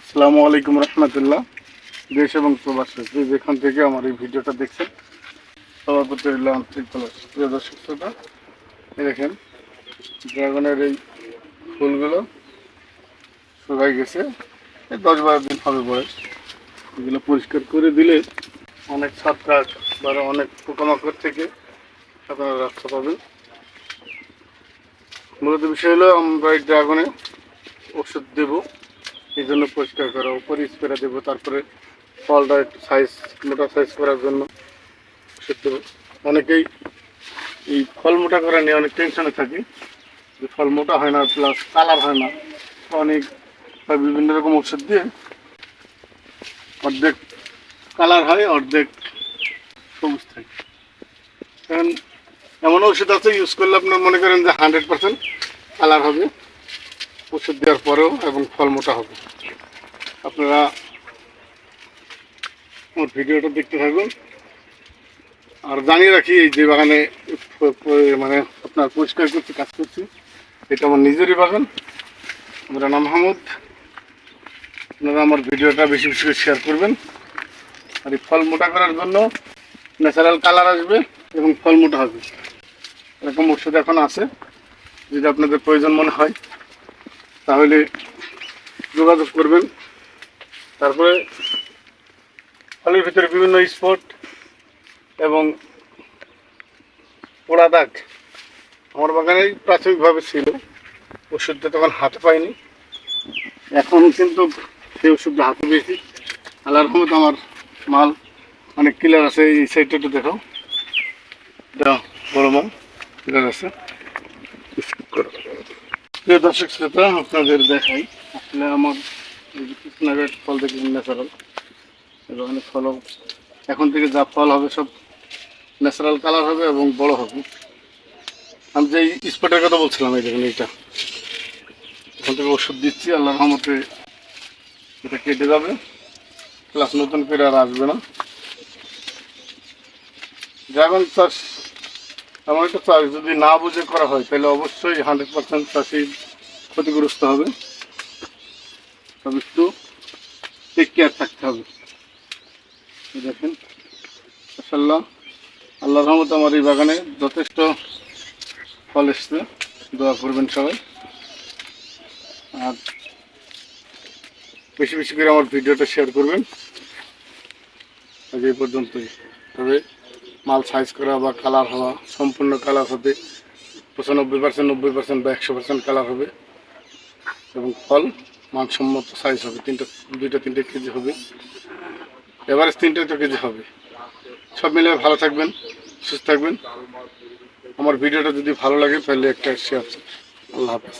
আসসালামু আলাইকুম রহমতুল্লাহ। দেশ এবং প্রবাসী যে যেখান থেকে আমার এই ভিডিওটা দেখছেন সবার প্রতি আন্তরিক। প্রিয় দর্শক শ্রোতা দেখেন, ড্রাগনের এই ফুলগুলো শুকাই গেছে। এই দশ বারো দিন হবে বয়স। এগুলো পরিষ্কার করে দিলে অনেক ছত্রাক বা অনেক পোকামাকড় থেকে আপনারা রক্ষা পাবেন। মূলত বিষয় হলো আমরা এই ড্রাগনে ওষুধ দেবো। এই জন্য পরিষ্কার করা, উপরে স্প্রে দেবো, তারপরে ফলটা একটু সাইজ মোটা সাইজ করার জন্য। ওষুধ অনেকেই এই ফল মোটা করা নিয়ে অনেক টেনশনে থাকে। যে ফল মোটা হয় না প্লাস কালার হয় না। অনেক বিভিন্ন রকম ওষুধ দিয়ে অর্ধেক কালার হয়, অর্ধেক সবুজ থাকে। কারণ এমন ওষুধ আছে ইউজ করলে আপনার মনে করেন যে হান্ড্রেড পার্সেন্ট কালার হবে। ওষুধ দেওয়ার পরেও এবং ফল মোটা হবে। আপনারা আমার ভিডিওটা দেখতে থাকুন। আর জানিয়ে রাখি, এই যে বাগানে মানে আপনার পরিষ্কার করছি কাজ করছি, এটা আমার নিজেরই বাগান। আমার নাম মাহমুদ আপনারা আমার ভিডিওটা বেশি বেশি করে শেয়ার করবেন। আর এই ফল মোটা করার জন্য ন্যাচারাল কালার আসবে এবং ফল মোটা হবে। এরকম ওষুধ এখন আছে, যদি আপনাদের প্রয়োজন মনে হয়। তাহলে যোগাযোগ করবেন। তারপরে ফলের ভিতরে বিভিন্ন স্পট এবং পোড়া দাগ আমার বাগানেই প্রাথমিকভাবে ছিল। ওষুধটা তখন হাতে পাইনি। এখন কিন্তু সেই ওষুধটা হাতে পেয়েছি। আল্লাহর রহমত আমার মাল অনেক ক্লিয়ার আছে। এই সাইডটা একটু দেখো। বড় মাল ক্লিয়ার আছে। প্রিয় দর্শক শ্রোতা, আপনাদের দেখাই, আসলে আমার এই ফল থেকে ন্যাচারাল এখানে ফল এখন থেকে যা ফল হবে সব ন্যাচারাল কালার হবে এবং বড় হবে। আমি যে স্পটের কথা বলছিলাম, এই দেখুন এইটা। এখান থেকে ওষুধ দিচ্ছি, আল্লাহ রহমতে এটা কেটে যাবে। প্লাস নতুন করে আর আসবে না। ড্রাগন চাষ এমন একটা চাষ যদি না বুঝে করা হয়, তাহলে অবশ্যই হান্ড্রেড পার্সেন্ট চাষি ক্ষতিগ্রস্ত হবে। তবে একটু টেক কেয়ার থাকতে হবে। দেখেন মাসাল্লাহ আল্লাহ রহমত আমার এই বাগানে যথেষ্ট ফল এসছে। দোয়া করবেন সবাই। আর বেশি বেশি করে আমার ভিডিওটা শেয়ার করবেন। আজ এই পর্যন্তই। তবে মাল সাইজ করা বা কালার হওয়া সম্পূর্ণ কালার হবে। পঁচানব্বই পার্সেন্ট নব্বই পার্সেন্ট বা একশো পার্সেন্ট কালার হবে। এবং ফল মানসম্মত সাইজ হবে। তিনটা, দুইটা, তিনটে কেজি হবে। এভারেজ তিনটে তো কেজি হবে। সব মিলে ভালো থাকবেন, সুস্থ থাকবেন। আমার ভিডিওটা যদি ভালো লাগে তাহলে একটা শেয়ার আল্লাহ হাফেজ।